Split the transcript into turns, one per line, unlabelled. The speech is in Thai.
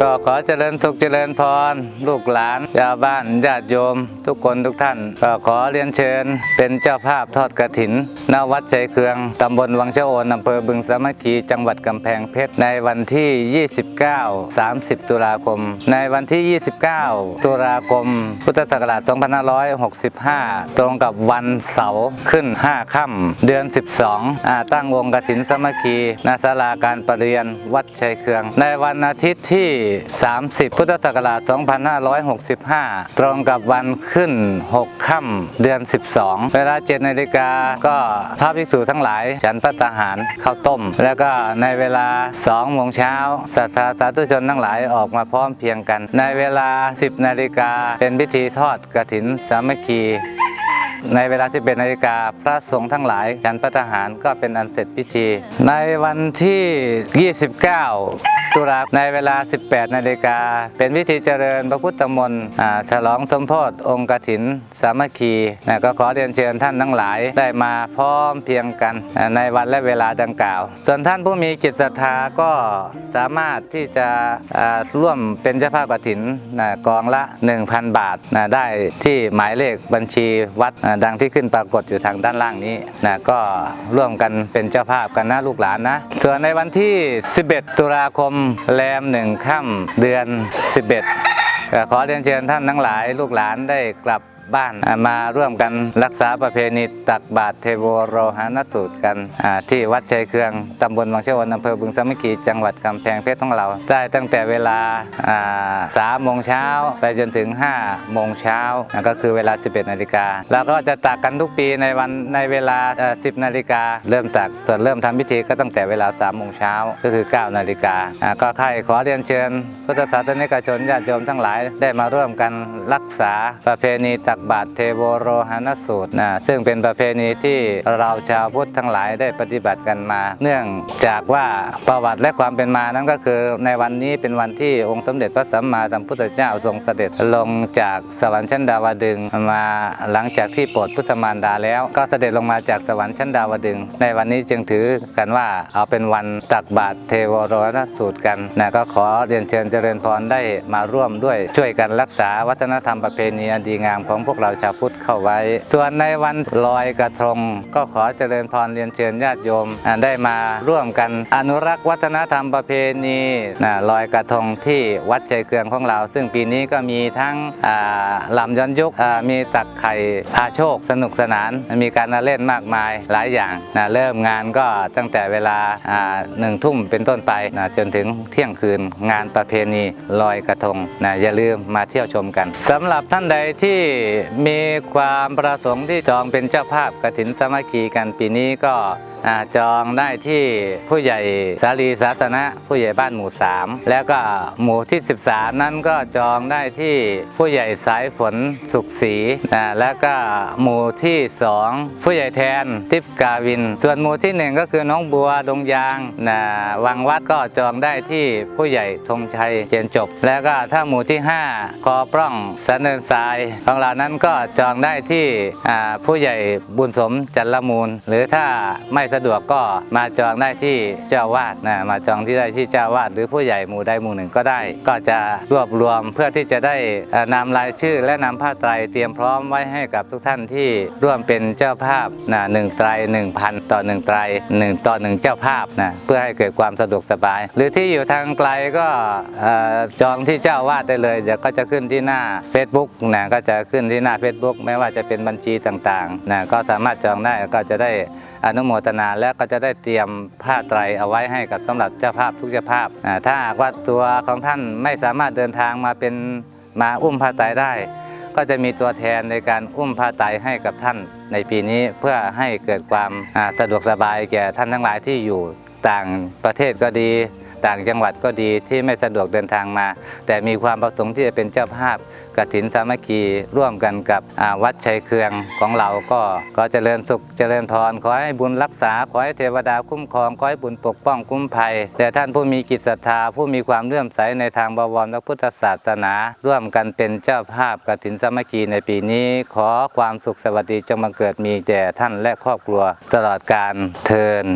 ก็ขอเจริญสุขเจริญพร ลูกหลานชาวบ้านญาติโยม ทุกคนทุกท่าน ก็ขอเรียนเชิญ เป็นเจ้าภาพทอดกระถินณวัดใจเคืองตำบลวังเชโอนอำเภอบึงสามัคคีจังหวัดกำแพงเพชรในวันที่ 29 30 ตุลาคม ในวันที่ 29 ตุลาคม พุทธศักราช 2565 ตรงกับวันเสาร์ขึ้น 5 ค่ำเดือน 12อตั้งวงกระถินสามัคคีณศาลาการประเรียนวัดชัยเคือง ในวันอาทิตย์ที่30 พุทธศักราช 2565 ตรงกับวันขึ้น 6 ค่ำเดือน 12 เวลา 7 นาฬิกาก็พระภิกษุทั้งหลาย ฉันพระตาหารข้าวต้ม แล้วก็ในเวลา2โมงเช้าศรัทธาสาธุชนทั้งหลายออกมาพร้อมเพียงกัน ในเวลา 10 นาฬิกาเป็นพิธีทอดกระถินสามัคคี ในเวลา 11นาฬิกาพระสงฆ์ทั้งหลายฉันพระทหารก็เป็นอันเสร็จพิธี ในวันที่ 29 ตุลาในเวลา 18นาฬิกาเป็นพิธีเจริญพระพุทธมนต์ฉลองสมโพธิองค์กถิน สามัคคีก็ขอเรียนเชิญท่านทั้งหลายได้มาพร้อมเพียงกันในวันและเวลาดังกล่าว ส่วนท่านผู้มีจิตศรัทธาก็สามารถที่จะร่วมเป็นเจ้าภาพกฐินกองละ 1,000 บาทได้ที่หมายเลขบัญชีวัดดังที่ขึ้นปรากฏอยู่ทางด้านล่างนี้นะก็ร่วมกันเป็นเจ้าภาพกันนะลูกหลานนะ ส่วนในวันที่ 11 ตุลาคมแรมหนึ่งค่ำเดือน 11ขอเรียนเชิญท่านทั้งหลายลูกหลานได้กลับ บ้านมาร่วมกันรักษาประเพณีตักบาตรเทโวโรหานสูตรกันที่วัดชัยเครืองตำบลวังเชวนอำเภอบึงสามัคคีจังหวัดกำแพงเพชรของเรา ได้ตั้งแต่เวลาสามโมงเช้าไปจนถึง5โมงเช้าก็คือเวลา 11นาฬิกาแล้วก็จะตักกันทุกปีในวันในเวลา 10นาฬิกาเริ่มตักส่วนเริ่มทำพิธีก็ตั้งแต่เวลา3โมงเช้าก็คือ9นาฬิกาอ่าก็ใครขอเรียนเชิญ พุทธศาสนิกชนญาติโยมทั้งหลายได้มาร่วมกันรักษาประเพณีตักักบาตรเทโวโรหานสูตรนะซึ่งเป็นประเพณีที่เราชาวพุทธทั้งหลายได้ปฏิบัติกันมา เนื่องจากว่าประวัติและความเป็นมานั้นก็คือในวันนี้เป็นวันที่องค์สมเด็จพระสัมมาสัมพุทธเจ้าทรงเสด็จลงจากสวรรค์ชั้นดาวดึงมาหลังจากที่โปรดพุทธมารดาแล้ว ก็เสด็จลงมาจากสวรรค์ชั้นดาวดึง ในวันนี้จึงถือกันว่าเอาเป็นวันตักบาตรเทโวโรหานสูตรกันนะก็ขอเรียนเชิญเจริญพรได้มาร่วมด้วยช่วยกันรักษาวัฒนธรรมประเพณีอันดีงามของพวกเราชาวพุทธเข้าไว้ ส่วนในวันลอยกระทงก็ขอเจริญพรเรียนเชิญญาติโยมได้มาร่วมกันอนุรักษ์วัฒนธรรมประเพณีนะลอยกระทงที่วัดใจเกลืองของเรา ซึ่งปีนี้ก็มีทั้งอ่าลำย้อนยุคอ่ามีตักไข่พาโชคสนุกสนาน มีการเล่นมากมายหลายอย่างนะเริ่มงานก็ตั้งแต่เวลาอ่าหนึ่งทุ่มเป็นต้นไปนะจนถึงเที่ยงคืนงานประเพณีลอยกระทงนะอย่าลืมมาเที่ยวชมกันสำหรับท่านใดที่มีความประสงค์ที่จองเป็นเจ้าภาพกระถินสามัคคีกันปีนี้ก็จองได้ที่ผู้ใหญ่สาลีศาสนะ ผู้ใหญ่บ้านหมู่ 3 แล้วก็หมู่ที่ 13 นั้นก็จองได้ที่ผู้ใหญ่สายฝนสุขศรีแล้วก็หมู่ที่ 2 ผู้ใหญ่แทนทิพกาวิน ส่วนหมู่ที่ 1 ก็คือน้องบัวดงยางนะวังวัดก็จองได้ที่ผู้ใหญ่ธงชัยเจียนจบ แล้วก็ถ้าหมู่ที่5คอปล้องสันเนินทรายของเรานั้นก็จองได้ที่ผู้ใหญ่บุญสมจันละมูล หรือถ้าไม่สะดวกก็มาจองได้ที่เจ้าวาดนะมาจองที่ได้ที่เจ้าวาดหรือผู้ใหญ่หมู่ใดหมู่หนึ่งก็ได้ ก็จะรวบรวมเพื่อที่จะได้เอ่อนำรายชื่อ และนำผ้าไตรเตรียมพร้อมไว้ให้กับทุกท่านที่ร่วมเป็นเจ้าภาพนะหนึ่งไตรหนึ่งพันต่อหนึ่งไตรหนึ่งต่อหนึ่งเจ้าภาพนะเพื่อให้เกิดความสะดวกสบาย หรือที่อยู่ทางไกลก็จองที่เจ้าวาดได้เลยเดี๋ยวก็จะขึ้นที่หน้า Facebook นะก็จะขึ้นที่หน้า Facebook ไม่ว่าจะเป็นบัญชีต่างๆนะก็สามารถจองได้ก็จะได้อนุโมทนาและก็จะได้เตรียมผ้าไตรเอาไว้ให้กับสำหรับเจ้าภาพทุกเจ้าภาพ ถ้าหากว่าตัวของท่านไม่สามารถเดินทางมาเป็นมาอุ้มผ้าไตรได้ ก็จะมีตัวแทนในการอุ้มผ้าไตรให้กับท่านในปีนี้เพื่อให้เกิดความสะดวกสบายแก่ท่านทั้งหลายที่อยู่ต่างประเทศก็ดี ต่างจังหวัดก็ดีที่ไม่สะดวกเดินทางมา แต่มีความประสงค์ที่จะเป็นเจ้าภาพกฐินสามัคคีร่วมกันกับวัดชัยเคืองของเราก็ก็เจริญสุขเจริญพรขอให้บุญรักษาขอให้เทวดาคุ้มครองขอให้บุญปกป้องคุ้มภัยแต่ท่านผู้มีกิจศรัทธาผู้มีความเลื่อมใสในทางบวรพระพุทธศาสนา ร่วมกันเป็นเจ้าภาพกฐินสามัคคีในปีนี้ ขอความสุขสวัสดีจงบังเกิดมีแด่ท่านและครอบครัวตลอดการเทิน